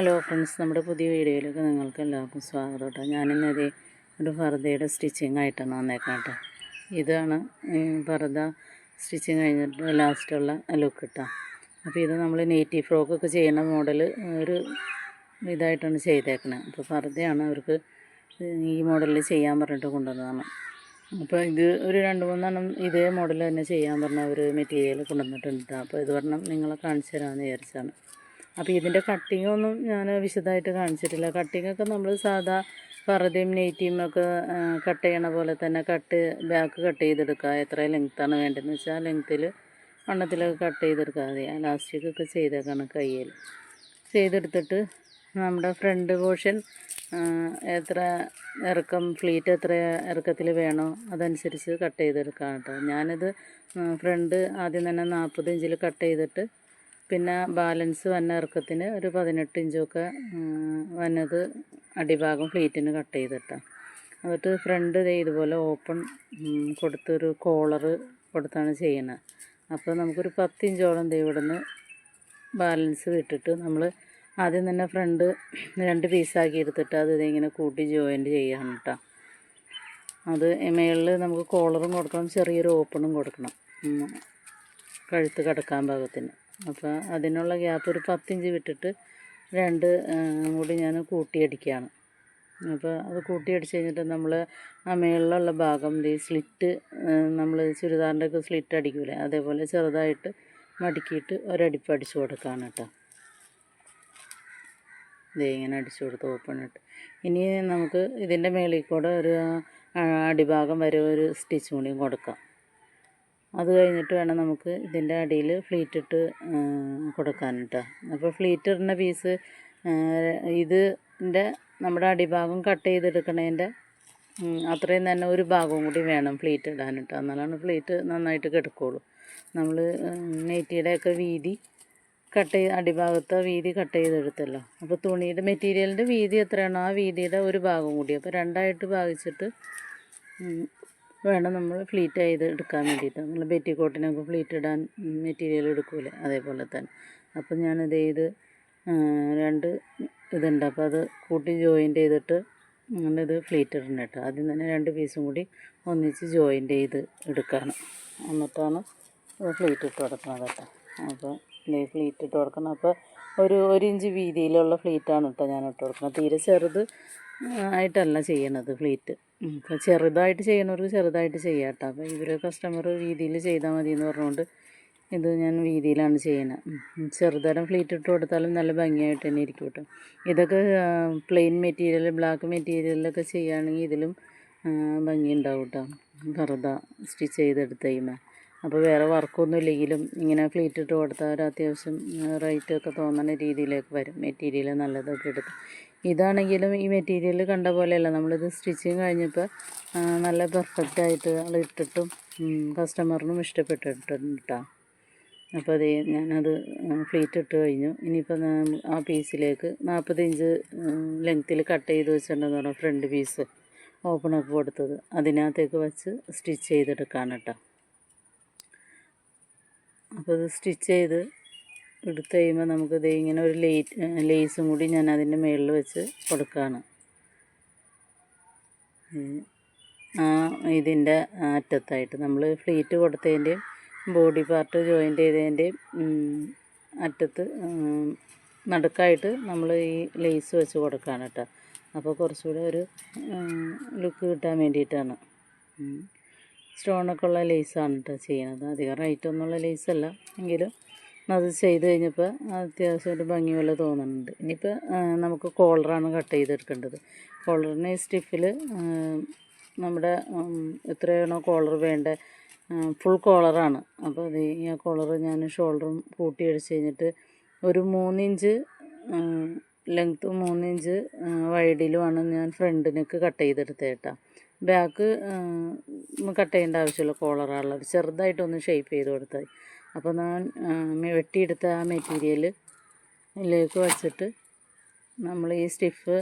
Hello friends നമ്മുടെ പുതിയ വീഡിയോയിലേക്ക് നിങ്ങൾക്ക് എല്ലാവർക്കും സ്വാഗതം കേട്ടോ. ഞാനിന്നത് ഒരു ഫർദയുടെ സ്റ്റിച്ചിങ് ആയിട്ടാണ് വന്നേക്കാം കേട്ടോ. ഇതാണ് ഫർദ സ്റ്റിച്ചിങ് കഴിഞ്ഞിട്ട് ലാസ്റ്റുള്ള ലുക്ക് കേട്ടോ. അപ്പോൾ ഇത് നമ്മൾ നെയ്റ്റി ഫ്രോക്കൊക്കെ ചെയ്യുന്ന മോഡൽ ഒരു ഇതായിട്ടാണ് ചെയ്തേക്കുന്നത് അപ്പോൾ ഫർദയാണ് അവർക്ക് ഈ മോഡലിൽ ചെയ്യാൻ പറഞ്ഞിട്ട് കൊണ്ടുവന്നതാണ്. അപ്പോൾ ഇത് ഒരു രണ്ട് മൂന്നെണ്ണം ഇതേ മോഡൽ തന്നെ ചെയ്യാൻ പറഞ്ഞ ഒരു മെറ്റീരിയൽ കൊണ്ടുവന്നിട്ടുണ്ട് അപ്പോൾ ഇത് പറഞ്ഞാൽ നിങ്ങളെ കാണിച്ചു തരാമെന്ന് വിചാരിച്ചാണ്. അപ്പോൾ ഇതിന്റെ കട്ടിങ്ങൊന്നും ഞാൻ വിശദമായിട്ട് കാണിച്ചിട്ടില്ല. കട്ടിങ്ങൊക്കെ നമ്മൾ സാധാ പറുതയും നെയ്റ്റിയും ഒക്കെ കട്ട് ചെയ്യണ പോലെ തന്നെ കട്ട് ബാക്ക് കട്ട് ചെയ്തെടുക്കുക. എത്ര ലെങ്ത്താണ് വേണ്ടതെന്ന് വെച്ചാൽ ആ ലെങ്ത്തിൽ വണ്ണത്തിലൊക്കെ കട്ട് ചെയ്തെടുക്കുക മതി. ലാസ്റ്റിക്കൊക്കെ ചെയ്തേക്കാണ് കയ്യിൽ. ചെയ്തെടുത്തിട്ട് നമ്മുടെ ഫ്രണ്ട് പോർഷൻ എത്ര ഇറക്കം ഫ്ലീറ്റ് എത്ര ഇറക്കത്തിൽ വേണോ അതനുസരിച്ച് കട്ട് ചെയ്തെടുക്കാം കേട്ടോ. ഞാനിത് ഫ്രണ്ട് ആദ്യം തന്നെ നാൽപ്പത് ഇഞ്ചിൽ കട്ട് ചെയ്തിട്ട് പിന്നെ ബാലൻസ് വന്ന ഇറക്കത്തിന് ഒരു പതിനെട്ട് ഇഞ്ചൊക്കെ വന്നത് അടിഭാഗം ഫ്ലീറ്റിന് കട്ട് ചെയ്തിട്ടാണ് എന്നിട്ട് ഫ്രണ്ട് ഇതുപോലെ ഓപ്പൺ കൊടുത്തൊരു കോളറ് കൊടുത്താണ് ചെയ്യണത് അപ്പോൾ നമുക്കൊരു പത്ത് ഇഞ്ചോളം ദേ നിന്ന് ബാലൻസ് വിട്ടിട്ട് നമ്മൾ ആദ്യം തന്നെ ഫ്രണ്ട് രണ്ട് പീസാക്കി എടുത്തിട്ട് അത് ഇതിങ്ങനെ കൂട്ടി ജോയിന്റ് ചെയ്യാണ് കേട്ടോ അത് മേളിൽ നമുക്ക് കോളറും കൊടുക്കണം ചെറിയൊരു ഓപ്പണും കൊടുക്കണം. കഴുത്ത് കിടക്കാൻ പാകത്തിന്. അപ്പോൾ അതിനുള്ള ഗ്യാപ്പ് ഒരു പത്തിഞ്ച് വിട്ടിട്ട് രണ്ട് കൂടി ഞാൻ കൂട്ടിയടിക്കുകയാണ് അപ്പോൾ അത് കൂട്ടിയടിച്ച് കഴിഞ്ഞിട്ട് നമ്മൾ ആ മേളിലുള്ള ഭാഗം ഈ സ്ലിറ്റ് നമ്മൾ ചുരിദാറിന്റെ ഒക്കെ സ്ലിറ്റ് അടിക്കൂലേ അതേപോലെ ചെറുതായിട്ട് മടക്കിയിട്ട് ഒരടിപ്പ് അടിച്ചു കൊടുക്കുകയാണ് കേട്ടോ ഇതേ ഇങ്ങനെ അടിച്ചു കൊടുത്ത് ഓപ്പൺ ഇട്ട്. ഇനി നമുക്ക് ഇതിന്റെ മേളിൽ കൂടെ ഒരു അടിഭാഗം വരെ ഒരു സ്റ്റിച്ച് കൂടിയും കൊടുക്കാം. അത് കഴിഞ്ഞിട്ട് വേണം നമുക്ക് ഇതിന്റെ അടിയിൽ ഫ്ലീറ്റ് ഇട്ട് കൊടുക്കാൻ കേട്ടോ അപ്പോൾ ഫ്ലീറ്റ് ഇടുന്ന പീസ് ഇതിന്റെ നമ്മുടെ അടിഭാഗം കട്ട് ചെയ്തെടുക്കണതിന്റെ അത്രയും തന്നെ ഒരു ഭാഗവും കൂടി വേണം ഫ്ലീറ്റ് ഇടാൻ കേട്ടോ എന്നാലാണ് ഫ്ലീറ്റ് നന്നായിട്ട് കിടക്കുകയുള്ളൂ നമ്മൾ നെയ്റ്റിയുടെയൊക്കെ വീതി കട്ട് ചെയ്ത് അടിഭാഗത്തെ വീതി കട്ട് ചെയ്തെടുത്തല്ലോ. അപ്പോൾ തുണിയുടെ മെറ്റീരിയലിന്റെ വീതി എത്രയാണോ ആ വീതിയുടെ ഒരു ഭാഗം കൂടി. അപ്പോൾ രണ്ടായിട്ട് ഭാഗിച്ചിട്ട് വേണം നമ്മൾ ഫ്ലീറ്റ് ചെയ്ത് എടുക്കാൻ വേണ്ടിയിട്ട്. നമ്മൾ ബെറ്റിക്കോട്ടിനൊക്കെ ഫ്ലീറ്റ് ഇടാൻ മെറ്റീരിയൽ എടുക്കൂലേ? അതേപോലെ തന്നെ. അപ്പം ഞാനിത് ചെയ്ത് രണ്ട് ഇതുണ്ട്. അപ്പോൾ അത് കൂട്ടി ജോയിന്റ് ചെയ്തിട്ട് നമ്മളിത് ഫ്ലീറ്റ് ഇടണം കേട്ടോ. ആദ്യം തന്നെ രണ്ട് പീസും കൂടി ഒന്നിച്ച് ജോയിന്റ് ചെയ്ത് എടുക്കണം. എന്നിട്ടാണ് ഫ്ലീറ്റ് ഇട്ട് കൊടുക്കുന്നത് കേട്ടോ. അപ്പോൾ ഇതേ ഫ്ലീറ്റ് ഇട്ട് കൊടുക്കണം. അപ്പോൾ ഒരു ഒരു ഇഞ്ച് വീതിയിലുള്ള ഫ്ലീറ്റാണ് കേട്ടോ ഞാൻ ഇട്ട് കൊടുക്കുന്നത്. തീരെ ചെറുത് ആയിട്ടല്ല ചെയ്യണത് ഫ്ലീറ്റ് ഇപ്പോൾ ചെറുതായിട്ട് ചെയ്യണവർക്ക് ചെറുതായിട്ട് ചെയ്യാം കേട്ടോ അപ്പോൾ ഇവർ കസ്റ്റമർ വീതിയിൽ ചെയ്താൽ മതി എന്ന് പറഞ്ഞുകൊണ്ട് ഇത് ഞാൻ വീതിയിലാണ് ചെയ്യുന്നത് ചെറുതരം ഫ്ലീറ്റ് ഇട്ട് കൊടുത്താലും നല്ല ഭംഗിയായിട്ട് തന്നെ ഇരിക്കും കേട്ടോ. ഇതൊക്കെ പ്ലെയിൻ മെറ്റീരിയൽ ബ്ലാക്ക് മെറ്റീരിയലൊക്കെ ചെയ്യുകയാണെങ്കിൽ ഇതിലും ഭംഗി ഉണ്ടാവും കേട്ടോ. വെറുതെ സ്റ്റിച്ച് ചെയ്തെടുത്ത് കഴിയുമ്പോൾ അപ്പോൾ വേറെ വർക്കൊന്നും ഇല്ലെങ്കിലും ഇങ്ങനെ ഫ്ലീറ്റ് ഇട്ട് കൊടുത്താൽ ഒരു അത്യാവശ്യം റേറ്റ് ഒക്കെ തോന്നുന്ന രീതിയിലേക്ക് വരും. മെറ്റീരിയൽ നല്ലതൊക്കെ എടുത്ത്. ഇതാണെങ്കിലും ഈ മെറ്റീരിയൽ കണ്ട പോലെയല്ല. നമ്മളിത് സ്റ്റിച്ചിങ് കഴിഞ്ഞപ്പോൾ നല്ല പെർഫെക്റ്റ് ആയിട്ട് ഇട്ടിട്ടും കസ്റ്റമറിനും ഇഷ്ടപ്പെട്ടിട്ടുണ്ട്. കേട്ടോ അപ്പോൾ അത് ഞാനത് ഫ്ലീറ്റ് ഇട്ട് കഴിഞ്ഞു. ഇനിയിപ്പോൾ ആ പീസിലേക്ക് നാൽപ്പത് ഇഞ്ച് ലെങ്ത്തിൽ കട്ട് ചെയ്ത് വെച്ചിട്ടുണ്ടെന്ന് ഫ്രണ്ട് പീസ് ഓപ്പൺ ഓപ്പണൊക്കെ കൊടുത്തത്. അതിനകത്തേക്ക് വെച്ച് സ്റ്റിച്ച് ചെയ്തെടുക്കാണ് കേട്ടോ. അപ്പോൾ ഇത് സ്റ്റിച്ച് ചെയ്ത് എടുത്ത് കഴിയുമ്പോൾ ഇത് ഇങ്ങനെ ഒരു ലേറ്റ് ലേസും കൂടി ഞാൻ അതിന്റെ മുകളിൽ വെച്ച് കൊടുക്കുകയാണ് ആ ഇതിന്റെ അറ്റത്തായിട്ട് നമ്മൾ ഫ്ലീറ്റ് കൊടുത്തതിന്റെയും ബോഡി പാർട്ട് ജോയിന്റ് ചെയ്തതിന്റെയും അറ്റത്ത് നടുക്കായിട്ട് നമ്മൾ ഈ ലേസ് വെച്ച് കൊടുക്കുകയാണ് കേട്ടോ. അപ്പോൾ കുറച്ചുകൂടെ ഒരു ലുക്ക് കിട്ടാൻ വേണ്ടിയിട്ടാണ്. സ്റ്റോണൊക്കെ ഉള്ള ലേസാണ് കേട്ടോ ചെയ്യണത് അധികം റേറ്റൊന്നുമുള്ള ലേസല്ല. എങ്കിലും അത് ചെയ്ത് കഴിഞ്ഞപ്പോൾ അത്യാവശ്യം ഒരു ഭംഗി പോലെ തോന്നുന്നുണ്ട് ഇനിയിപ്പോൾ നമുക്ക് കോളറാണ് കട്ട് ചെയ്തെടുക്കേണ്ടത്. കോളറിന് സ്റ്റിഫിൽ നമ്മുടെ എത്രയാണോ കോളർ വേണ്ടത് ഫുൾ കോളറാണ്. അപ്പോൾ അത് ഈ കോളർ ഞാൻ ഷോൾഡറും കൂട്ടി അടിച്ച് കഴിഞ്ഞിട്ട് ഒരു മൂന്നിഞ്ച് ലെങ്ത്ത് മൂന്നിഞ്ച് വൈഡിലുമാണ് ഞാൻ ഫ്രണ്ടിനൊക്കെ കട്ട് ചെയ്തെടുത്തത് കേട്ടോ ബാക്ക് കട്ട് ചെയ്യേണ്ട ആവശ്യമില്ല കോളറാണുള്ളത് ചെറുതായിട്ടൊന്ന് ഷേപ്പ് ചെയ്ത് കൊടുത്താൽ അപ്പോൾ ഞാൻ വെട്ടിയെടുത്ത ആ മെറ്റീരിയലിലേക്ക് വച്ചിട്ട് നമ്മൾ ഈ സ്റ്റിഫ്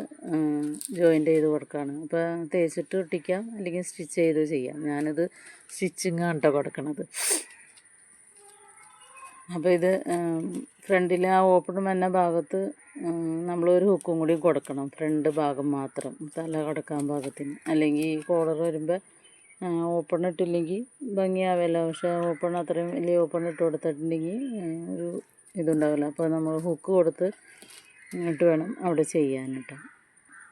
ജോയിന്റ് ചെയ്ത് കൊടുക്കുകയാണ് അപ്പോൾ തേച്ചിട്ട് ഒട്ടിക്കാം അല്ലെങ്കിൽ സ്റ്റിച്ച് ചെയ്ത് ചെയ്യാം. ഞാനിത് സ്റ്റിച്ചിങ് കേട്ടോ കൊടുക്കണത്. അപ്പോൾ ഇത് ഫ്രണ്ടിൽ ആ ഓപ്പൺ വന്ന ഭാഗത്ത് നമ്മളൊരു ഹുക്കും കൂടി കൊടുക്കണം. ഫ്രണ്ട് ഭാഗം മാത്രം തല കൊടുക്കാൻ ഭാഗത്തിന്. അല്ലെങ്കിൽ കോളർ വരുമ്പോൾ ഓപ്പൺ ഇട്ടില്ലെങ്കിൽ ഭംഗിയാവില്ല. പക്ഷേ ഓപ്പൺ അത്രയും വലിയ ഓപ്പൺ ഇട്ട് കൊടുത്തിട്ടുണ്ടെങ്കിൽ ഒരു ഇതുണ്ടാവില്ല. അപ്പോൾ നമ്മൾ ഹുക്ക് കൊടുത്ത് ഇട്ട് വേണം അവിടെ ചെയ്യാൻ കേട്ടോ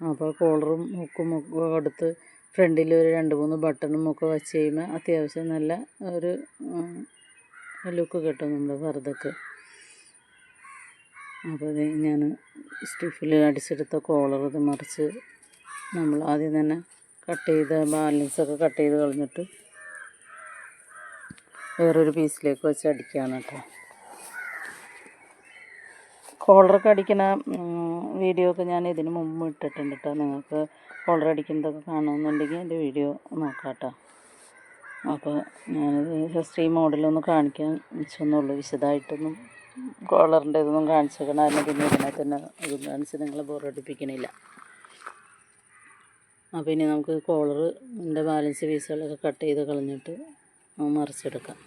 അപ്പോൾ കോളറും ഹുക്കും ഒക്കെ കൊടുത്ത് ഫ്രണ്ടിൽ ഒരു രണ്ട് മൂന്ന് ബട്ടണും ഒക്കെ വെച്ച് കഴിയുമ്പോൾ അത്യാവശ്യം നല്ല ഒരു ലുക്ക് കിട്ടും നമ്മുടെ ഫർദക്ക് അപ്പോൾ ഇത് ഞാൻ സ്റ്റിഫിൽ അടിച്ചെടുത്ത കോളർ ഇത് മറിച്ച് നമ്മൾ ആദ്യം തന്നെ കട്ട് ചെയ്ത് ബാലൻസൊക്കെ കട്ട് ചെയ്ത് കളഞ്ഞിട്ട് വേറൊരു പീസിലേക്ക് വെച്ച് അടിക്കുകയാണ് കേട്ടോ. കോളറൊക്കെ അടിക്കുന്ന വീഡിയോ ഒക്കെ ഞാൻ ഇതിന് മുമ്പ് ഇട്ടിട്ടുണ്ട് കേട്ടോ. നിങ്ങൾക്ക് കോളർ അടിക്കുന്നതൊക്കെ കാണുമെന്നുണ്ടെങ്കിൽ എന്റെ വീഡിയോ നോക്കാം കേട്ടോ. അപ്പോൾ ഞാനത് ജസ്റ്റ് ഈ മോഡലൊന്ന് കാണിക്കാൻ വെച്ചൊന്നുള്ളൂ. വിശദമായിട്ടൊന്നും കോളറിന്റെ ഇതൊന്നും കാണിച്ചേക്കണം അതിന് പിന്നെ ഇതിനകത്ത് തന്നെ ഇത് കാണിച്ച് നിങ്ങളെ ബോറടിപ്പിക്കണില്ല. അപ്പോൾ ഇനി നമുക്ക് കോളറിന്റെ ബാലൻസ് പീസുകളൊക്കെ കട്ട് ചെയ്ത് കളഞ്ഞിട്ട് മറിച്ചെടുക്കാം.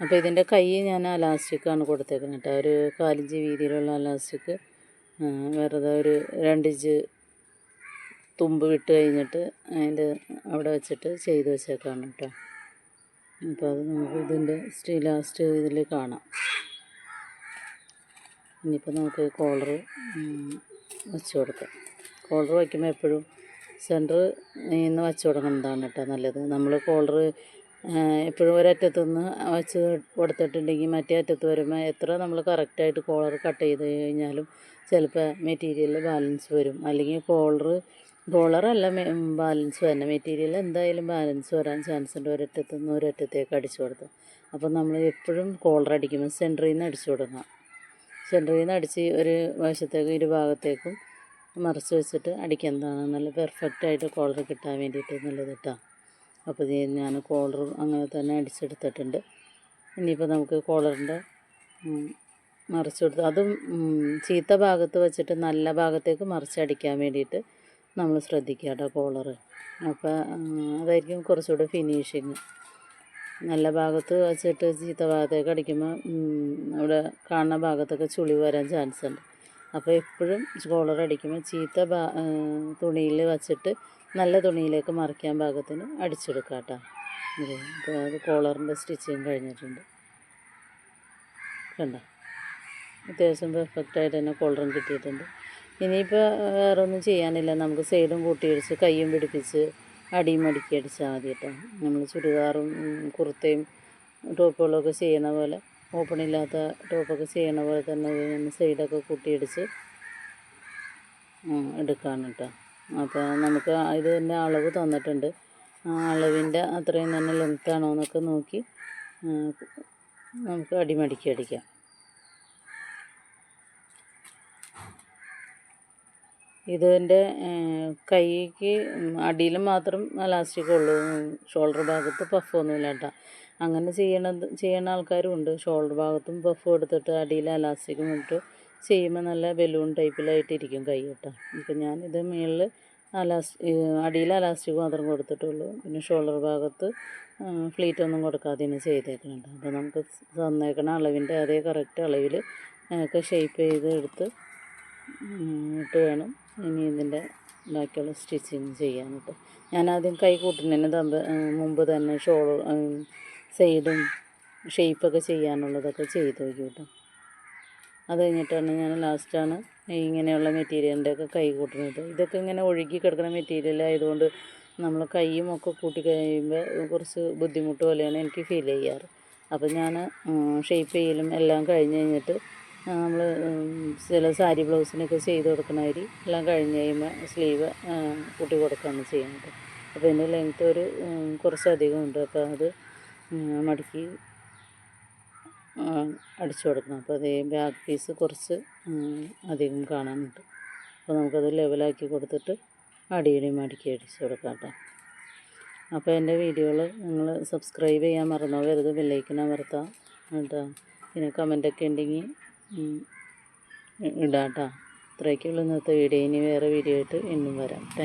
അപ്പോൾ ഇതിന്റെ കൈ ഞാൻ അലാസ്റ്റിക്കാണ് കൊടുത്തേക്കുന്നത് കേട്ടോ. ഒരു കാലിഞ്ച് വീതിയിലുള്ള അലാസ്റ്റിക് വെറുതെ ഒരു രണ്ടിഞ്ച് തുമ്പ് വിട്ട് കഴിഞ്ഞിട്ട് അതിന്റെ അവിടെ വെച്ചിട്ട് ചെയ്ത് വെച്ചേക്കാണ് കേട്ടോ. അപ്പോൾ അത് നമുക്ക് ഇതിന്റെ സ്റ്റീ ലാസ്റ്റ് ഇതിൽ കാണാം. ഇനിയിപ്പോൾ നമുക്ക് കോളർ വെച്ച് കൊടുക്കാം. കോളർ വയ്ക്കുമ്പോൾ എപ്പോഴും സെന്റർ നിന്ന് വെച്ച് കൊടുക്കുന്നതാണ് കേട്ടോ നല്ലത്. നമ്മൾ കോളർ എപ്പോഴും ഒരറ്റത്തു നിന്ന് വെച്ച് കൊടുത്തിട്ടുണ്ടെങ്കിൽ മറ്റേ അറ്റത്ത് വരുമ്പോൾ എത്ര നമ്മൾ കറക്റ്റായിട്ട് കോളർ കട്ട് ചെയ്ത് കഴിഞ്ഞാലും ചിലപ്പോൾ മെറ്റീരിയൽ ബാലൻസ് വരും. അല്ലെങ്കിൽ കോളർ കോളറല്ല ബാലൻസ് വരണം മെറ്റീരിയൽ എന്തായാലും ബാലൻസ് വരാൻ ചാൻസ് ഉണ്ട് ഒരറ്റത്തു നിന്ന് ഒരറ്റത്തേക്ക് അടിച്ചു കൊടുത്തു. അപ്പോൾ നമ്മൾ എപ്പോഴും കോളർ അടിക്കുമ്പോൾ സെന്ററിൽ നിന്ന് അടിച്ചു കൊടുക്കണം. സെന്ററിൽ നിന്ന് അടിച്ച് ഒരു വശത്തേക്കും ഇരു ഭാഗത്തേക്കും മറിച്ച് വെച്ചിട്ട് അടിക്കുന്നതാണ്. നല്ല പെർഫെക്റ്റായിട്ട് കോളർ കിട്ടാൻ വേണ്ടിയിട്ട് നല്ലത് കേട്ടോ അപ്പോൾ ഞാൻ കോളറും അങ്ങനെ തന്നെ അടിച്ചെടുത്തിട്ടുണ്ട്. ഇനിയിപ്പോൾ നമുക്ക് കോളറിന്റെ മറിച്ച് കൊടുത്ത് അതും ചീത്ത ഭാഗത്ത് വെച്ചിട്ട് നല്ല ഭാഗത്തേക്ക് മറിച്ചടിക്കാൻ വേണ്ടിയിട്ട് നമ്മൾ ശ്രദ്ധിക്കുക കേട്ടോ കോളറ് അപ്പോൾ അതായിരിക്കും കുറച്ചുകൂടെ ഫിനിഷിങ് നല്ല ഭാഗത്ത് വെച്ചിട്ട് ചീത്ത ഭാഗത്തേക്ക് അടിക്കുമ്പോൾ അവിടെ കാണുന്ന ഭാഗത്തൊക്കെ ചുളി വരാൻ ചാൻസ് ഉണ്ട്. അപ്പോൾ എപ്പോഴും കോളർ അടിക്കുമ്പോൾ ചീത്ത ഭാ തുണിയിൽ വച്ചിട്ട് നല്ല തുണിയിലേക്ക് മറിക്കാൻ പാകത്തിന് അടിച്ചെടുക്കാം കേട്ടോ അപ്പോൾ അത് കോളറിന്റെ സ്റ്റിച്ചിങ് കഴിഞ്ഞിട്ടുണ്ട്. കണ്ടോ? അത്യാവശ്യം പെർഫെക്റ്റായിട്ട് തന്നെ കോളറും കിട്ടിയിട്ടുണ്ട്. ഇനിയിപ്പോൾ വേറെ ഒന്നും ചെയ്യാനില്ല. നമുക്ക് സൈഡും കൂട്ടിയടിച്ച് കയ്യും പിടിപ്പിച്ച് അടിയും മടിക്കി അടിച്ചാൽ മതി കേട്ടോ. നമ്മൾ ചുരിദാറും കുർത്തയും ടോപ്പുകളൊക്കെ ചെയ്യുന്ന പോലെ ഓപ്പൺ ഇല്ലാത്ത ടോപ്പൊക്കെ ചെയ്യണ പോലെ തന്നെ സൈഡൊക്കെ കൂട്ടിയടിച്ച് എടുക്കാണ് കേട്ടോ. അപ്പോൾ നമുക്ക് ഇത് തന്നെ അളവ് തന്നിട്ടുണ്ട്. ആ അളവിന്റെ അത്രയും തന്നെ ലെങ്ത്താണോ എന്നൊക്കെ നോക്കി നമുക്ക് അടിമടിക്കി അടിക്കാം. ഇതിന്റെ കൈക്ക് അടിയിൽ മാത്രം എലാസ്റ്റിക് ഉള്ളൂ. ഷോൾഡർ ഭാഗത്ത് പഫൊന്നുമില്ല കേട്ടോ. അങ്ങനെ ചെയ്യണത് ചെയ്യണ ആൾക്കാരും ഉണ്ട് ഷോൾഡർ ഭാഗത്തും പഫ് എടുത്തിട്ട് അടിയിൽ എലാസ്റ്റിക്കും ഇട്ട് ചെയ്യുമ്പോൾ നല്ല ബലൂൺ ടൈപ്പിലായിട്ടിരിക്കും കൈ കേട്ടോ. ഇപ്പം ഞാനിത് മുകളിൽ അലാസ് അടിയിൽ അലാസ്റ്റിക് മാത്രം കൊടുത്തിട്ടുള്ളൂ. പിന്നെ ഷോൾഡർ ഭാഗത്ത് ഫ്ലീറ്റ് ഒന്നും കൊടുക്കാതെ തന്നെ ചെയ്തേക്കുന്നുണ്ട് അപ്പോൾ നമുക്ക് തന്നേക്കണ അളവിന്റെ അതേ കറക്റ്റ് അളവിൽ ഒക്കെ ഷേപ്പ് ചെയ്ത് എടുത്ത് ഇട്ട് വേണം. ഇനി ഇതിന്റെ ബാക്കിയുള്ള സ്റ്റിച്ചിങ് ചെയ്യാനായിട്ട് ഞാനാദ്യം കൈ കൂട്ടുന്നതിന് തമ്പ് മുമ്പ് തന്നെ ഷോൾ സൈഡും ഷേപ്പൊക്കെ ചെയ്യാനുള്ളതൊക്കെ ചെയ്ത് നോക്കി കേട്ടോ അത് കഴിഞ്ഞിട്ടാണ് ഞാൻ ലാസ്റ്റാണ് ഇങ്ങനെയുള്ള മെറ്റീരിയലിന്റെ ഒക്കെ കൈ കൂട്ടുന്നത്. ഇതൊക്കെ ഇങ്ങനെ ഒഴുകി കിടക്കുന്ന മെറ്റീരിയൽ ആയതുകൊണ്ട് നമ്മൾ കൈയും ഒക്കെ കൂട്ടി കഴിയുമ്പോൾ കുറച്ച് ബുദ്ധിമുട്ട് പോലെയാണ് എനിക്ക് ഫീൽ ചെയ്യാറ്. അപ്പോൾ ഞാൻ ഷേപ്പ് ചെയ്യലും എല്ലാം കഴിഞ്ഞ് കഴിഞ്ഞിട്ട് നമ്മൾ ചില സാരി ബ്ലൗസിനൊക്കെ ചെയ്ത് കൊടുക്കണമാതിരി എല്ലാം കഴിഞ്ഞ് കഴിയുമ്പോൾ സ്ലീവ് കൂട്ടി കൊടുക്കുകയാണ് ചെയ്യുന്നത്. അപ്പോൾ ഇതിന്റെ ലെങ്ത്ത് ഒരു കുറച്ചധികം ഉണ്ട്. അപ്പോൾ അത് മടക്കി അടിച്ചു കൊടുക്കണം. അപ്പോൾ അതേ ബാക്ക് പീസ് കുറച്ച് അധികം കാണാനുണ്ട്. അപ്പോൾ നമുക്കത് ലെവലാക്കി കൊടുത്തിട്ട് അടിയടി മടക്കി അടിച്ചു കൊടുക്കാം കേട്ടോ. അപ്പോൾ എന്റെ വീഡിയോകൾ നിങ്ങൾ സബ്സ്ക്രൈബ് ചെയ്യാൻ മറന്നോ? വെറുതെ ബെല്ലൈക്കൻ അമർത്താം. കേട്ടോ. പിന്നെ കമന്റൊക്കെ ഉണ്ടെങ്കിൽ ഇടാം കേട്ടോ ഇത്രയൊക്കെയുള്ളൂ ഇന്നത്തെ വീഡിയോ. ഇനി വേറെ വീഡിയോ ആയിട്ട് ഇന്നും വരാം. താങ്ക്